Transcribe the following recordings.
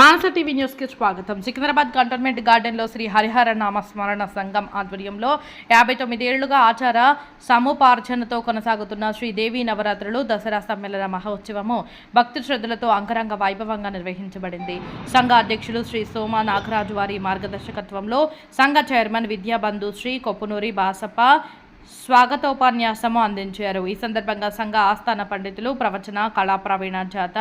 మానస TV న్యూస్కి స్వాగతం. Secunderabad cantonment గార్డెన్లో శ్రీ హరిహర నామస్మరణ సంఘం ఆధ్వర్యంలో యాభై తొమ్మిదేళ్ళుగా ఆచార సముపార్జనతో కొనసాగుతున్న శ్రీదేవి నవరాత్రులు దసరా సమ్మేళన మహోత్సవము భక్తి శ్రద్ధలతో అంగరంగ వైభవంగా నిర్వహించబడింది. సంఘ అధ్యక్షులు శ్రీ సోమ నాగరాజు వారి మార్గదర్శకత్వంలో సంఘ చైర్మన్ విద్యాబంధు శ్రీ కొప్పునూరి బాసప్ప స్వాగతోపన్యాసము అందించారు. ఈ సందర్భంగా సంఘ ఆస్థాన పండితులు ప్రవచన కళా ప్రవీణ జాత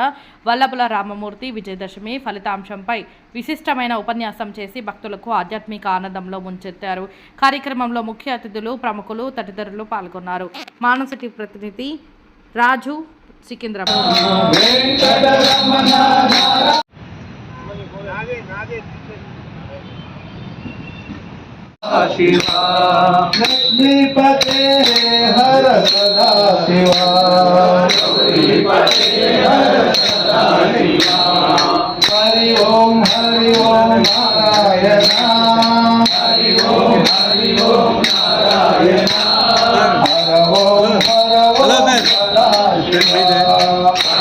వల్లభుల రామమూర్తి విజయదశమి ఫలితాంశంపై విశిష్టమైన ఉపన్యాసం చేసి భక్తులకు ఆధ్యాత్మిక ఆనందంలో ముంచెత్తారు. కార్యక్రమంలో ముఖ్య అతిథులు ప్రముఖులు తదితరులు పాల్గొన్నారు. మానసిటి ప్రతినిధి రాజు సికింద్రాబాద్. शिवा लक्ष्मीपते हर सदा शिवा हरि ओम हरि ओम नारायण। हरि ओम हरि ओम नारायण हर ओम हर ओम सदा शिवा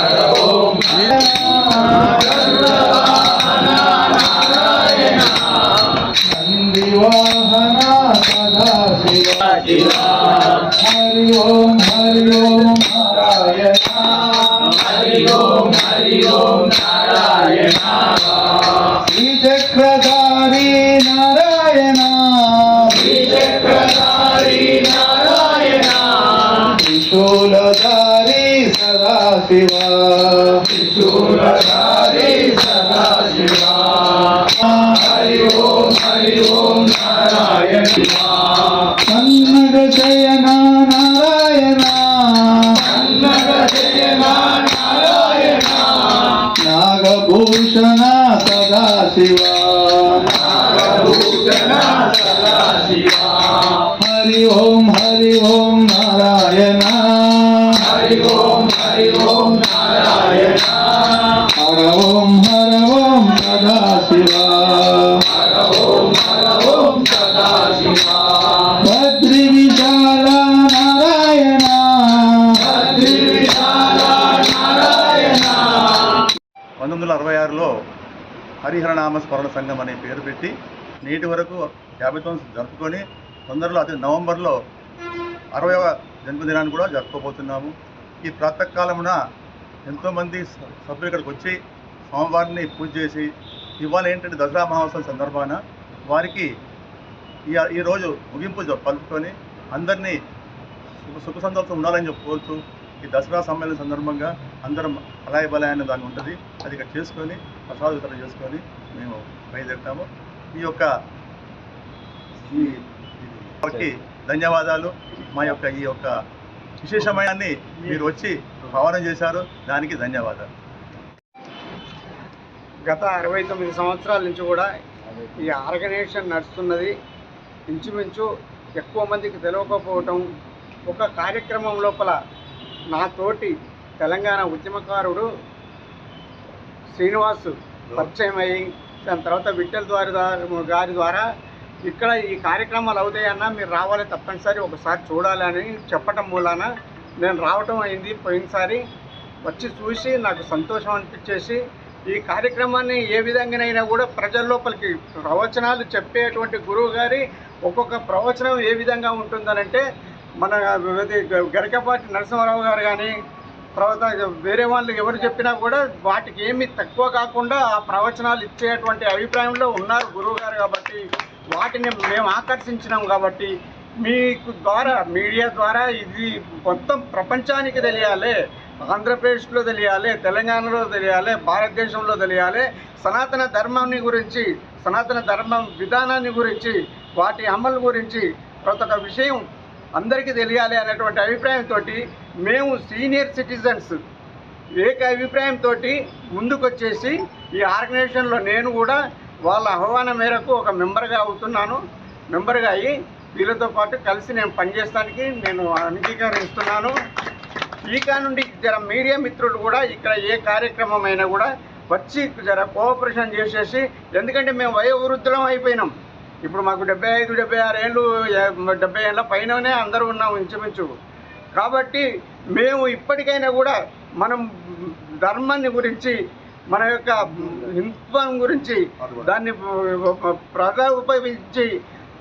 त्रिशूलधारी सदा शिवा त्रिशूलधारी सदा शिवा हरि ओम हरि ओम नारायण कन्नड जयना नारायण कन्नड जयना नारायण नागभूषण सदा शिवा नागभूषण सदा शिवा हरि ओम हरि ओम అరవై ఆరులో హరిహరనామ స్మరణ సంఘం అనే పేరు పెట్టి నేటి వరకు యాభై తొమ్మిది జరుపుకొని తొందరలో అతి నవంబర్లో అరవైవ జన్మదినాన్ని కూడా జరుపుకోబోతున్నాము. ఈ ప్రాతకాలమున ఎంతోమంది స- సభ్యులు ఇక్కడికి వచ్చి స్వామివారిని పూజ చేసి ఇవాళ ఏంటంటే దసరా మహోత్సవం సందర్భాన వారికి ఈ ఈరోజు ముగింపు పలుపుకొని అందరినీ సుఖ సుఖ సంతోషం ఉండాలని చెప్పుకోవచ్చు ఈ దసరా సమ్మేళన సందర్భంగా అందరం అలాయ బలాయ అనే దాన్ని ఉంటుంది. అది ఇక్కడ చేసుకొని ప్రసాద వితరణ చేసుకొని మేము బయలుదేరుతాము. ఈ యొక్క ఈ ధన్యవాదాలు. మా యొక్క ఈ యొక్క విశేషమైన మీరు వచ్చి భావన చేశారు. దానికి ధన్యవాదాలు. గత అరవై తొమ్మిది సంవత్సరాల నుంచి కూడా ఈ ఆర్గనైజేషన్ నడుస్తున్నది. ఇంచుమించు ఎక్కువ మందికి తెలియకపోవటం ఒక కార్యక్రమం లోపల నా తోటి తెలంగాణ ఉద్యమకారుడు శ్రీనివాస్ పరిచయం అయ్యి దాని తర్వాత విఠల్ ద్వారి గారి ద్వారా ఇక్కడ ఈ కార్యక్రమాలు అవుతాయన్నా మీరు రావాలి తప్పనిసరి ఒకసారి చూడాలి అని చెప్పటం మూలాన నేను రావటం అయింది పోయినసారి వచ్చి చూసి నాకు సంతోషం అనిపించేసి ఈ కార్యక్రమాన్ని ఏ విధంగానైనా కూడా ప్రజల లోపలికి ప్రవచనాలు చెప్పేటువంటి గురువు గారి ఒక్కొక్క ప్రవచనం ఏ విధంగా ఉంటుందనంటే మన గరికపాటి నరసింహారావు గారు కానీ తర్వాత వేరే వాళ్ళు ఎవరు చెప్పినా కూడా వాటికి ఏమి తక్కువ కాకుండా ఆ ప్రవచనాలు ఇచ్చేటువంటి అభిప్రాయంలో ఉన్నారు గురువు గారు కాబట్టి వాటిని మేము ఆకర్షించినాం కాబట్టి మీకు ద్వారా మీడియా ద్వారా ఇది మొత్తం ప్రపంచానికి తెలియాలి ఆంధ్రప్రదేశ్లో తెలియాలి తెలంగాణలో తెలియాలి భారతదేశంలో తెలియాలి సనాతన ధర్మాన్ని గురించి సనాతన ధర్మం విధానాన్ని గురించి వాటి అమలు గురించి ప్రతి ఒక్క విషయం అందరికీ తెలియాలి అనేటువంటి అభిప్రాయంతో మేము సీనియర్ సిటిజన్స్ ఏక అభిప్రాయంతో ముందుకొచ్చేసి ఈ ఆర్గనైజేషన్లో నేను కూడా వాళ్ళ ఆహ్వానం మేరకు ఒక మెంబర్గా అవుతున్నాను. మెంబర్గా అయ్యి వీళ్ళతో పాటు కలిసి నేను పనిచేయడానికి నేను అంగీకరిస్తున్నాను ఇక నుండి జర మీడియా మిత్రులు కూడా ఇక్కడ ఏ కార్యక్రమం అయినా కూడా వచ్చి జర కోఆపరేషన్ చేసేసి ఎందుకంటే మేము వయోవృద్ధులం అయిపోయినాం. ఇప్పుడు మాకు డెబ్బై ఐదు డెబ్బై ఆరు ఏళ్ళు డెబ్బై ఏళ్ళ పైననే అందరూ ఉన్నాం ఇంచుమించు. కాబట్టి మేము ఇప్పటికైనా కూడా మనం ధర్మాన్ని గురించి మన యొక్క హిందుత్వం గురించి దాన్ని ప్రజా ఉపయోగించి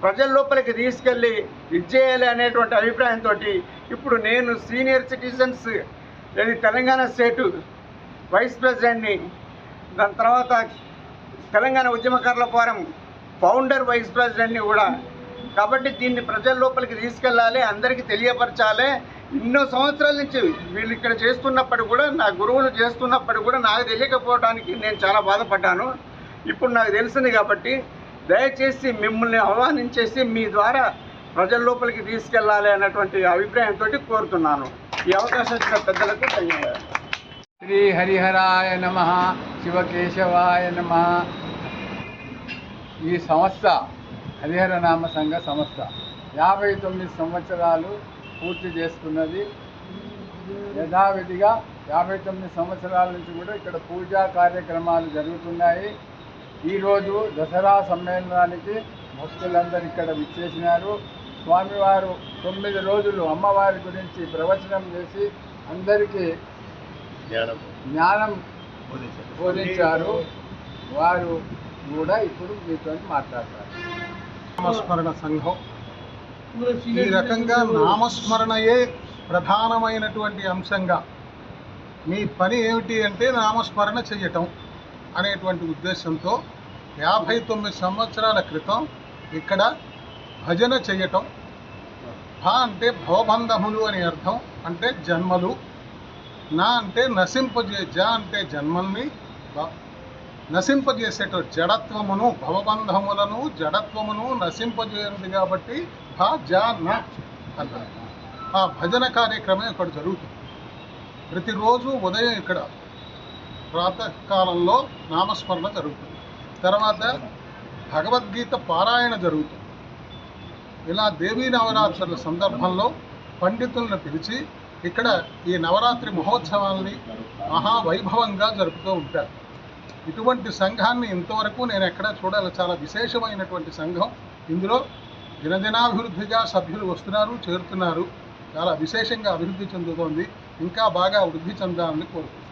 ప్రజల లోపలికి తీసుకెళ్ళి ఇది చేయాలి అనేటువంటి అభిప్రాయంతో ఇప్పుడు నేను సీనియర్ సిటిజన్స్ ఇది తెలంగాణ స్టేటు వైస్ ప్రెసిడెంట్ని దాని తర్వాత తెలంగాణ ఉద్యమకారుల ఫోరం ఫౌండర్ వైస్ ప్రెసిడెంట్ని కూడా. కాబట్టి దీన్ని ప్రజల లోపలికి తీసుకెళ్ళాలి అందరికీ తెలియపరచాలి. ఎన్నో సంవత్సరాల నుంచి వీళ్ళు ఇక్కడ చేస్తున్నప్పుడు కూడా నా గురువులు చేస్తున్నప్పుడు కూడా నాకు తెలియకపోవడానికి నేను చాలా బాధపడ్డాను. ఇప్పుడు నాకు తెలిసింది కాబట్టి దయచేసి మిమ్మల్ని ఆహ్వానించేసి మీ ద్వారా ప్రజల లోపలికి తీసుకెళ్ళాలి అన్నటువంటి అభిప్రాయంతో కోరుతున్నాను. ఈ అవకాశం ఇచ్చిన పెద్దలకు ధన్యవాదాలు. శ్రీ హరిహరాయ నమ శివకేశవాయ నమ. ఈ సంస్థ హరిహర నామ సంఘ సంస్థ యాభై తొమ్మిది సంవత్సరాలు పూర్తి చేసుకున్నది యథావిధిగా యాభై తొమ్మిది సంవత్సరాల నుంచి కూడా ఇక్కడ పూజా కార్యక్రమాలు జరుగుతున్నాయి. ఈరోజు దసరా సమ్మేళనానికి భక్తులందరూ ఇక్కడ విచ్చేసినారు. స్వామివారు తొమ్మిది రోజులు అమ్మవారి గురించి ప్రవచనం చేసి అందరికీ జ్ఞానం బోధించారు. వారు కూడా ఇప్పుడు మీతో మాట్లాడతారు. నామస్మరణ సంఘం. ఈ రకంగా నామస్మరణయే ప్రధానమైనటువంటి అంశంగా. మీ పని ఏమిటి అంటే నామస్మరణ చెయ్యటం అనేటువంటి ఉద్దేశంతో యాభై తొమ్మిది సంవత్సరాల క్రితం ఇక్కడ భజన చెయ్యటం. భ అంటే భవబంధములు అని అర్థం అంటే జన్మలు. నా అంటే నశింపజే జ అంటే జన్మల్ని బ- నశింపజేసేట జడత్వమును భవబంధములను జడత్వమును నశింపజేయండి కాబట్టి భ జ న అన్నారు ఆ భజన కార్యక్రమం ఇక్కడ జరుగుతుంది. ప్రతిరోజు ఉదయం ఇక్కడ ప్రాతకాలంలో నామస్మరణ జరుగుతుంది. తర్వాత భగవద్గీత పారాయణ జరుగుతుంది. ఇలా దేవీ నవరాత్రుల సందర్భంలో పండితులను పిలిచి ఇక్కడ ఈ నవరాత్రి మహోత్సవాల్ని మహావైభవంగా జరుపుతూ ఉంటారు. ఇటువంటి సంఘాన్ని ఇంతవరకు నేను ఎక్కడా చూడాలి. చాలా విశేషమైనటువంటి సంఘం. ఇందులో దినదినాభివృద్ధిగా సభ్యులు వస్తున్నారు చేరుతున్నారు. చాలా విశేషంగా అభివృద్ధి చెందుతోంది. ఇంకా బాగా వృద్ధి చెందాలని కోరుకుంటున్నాను.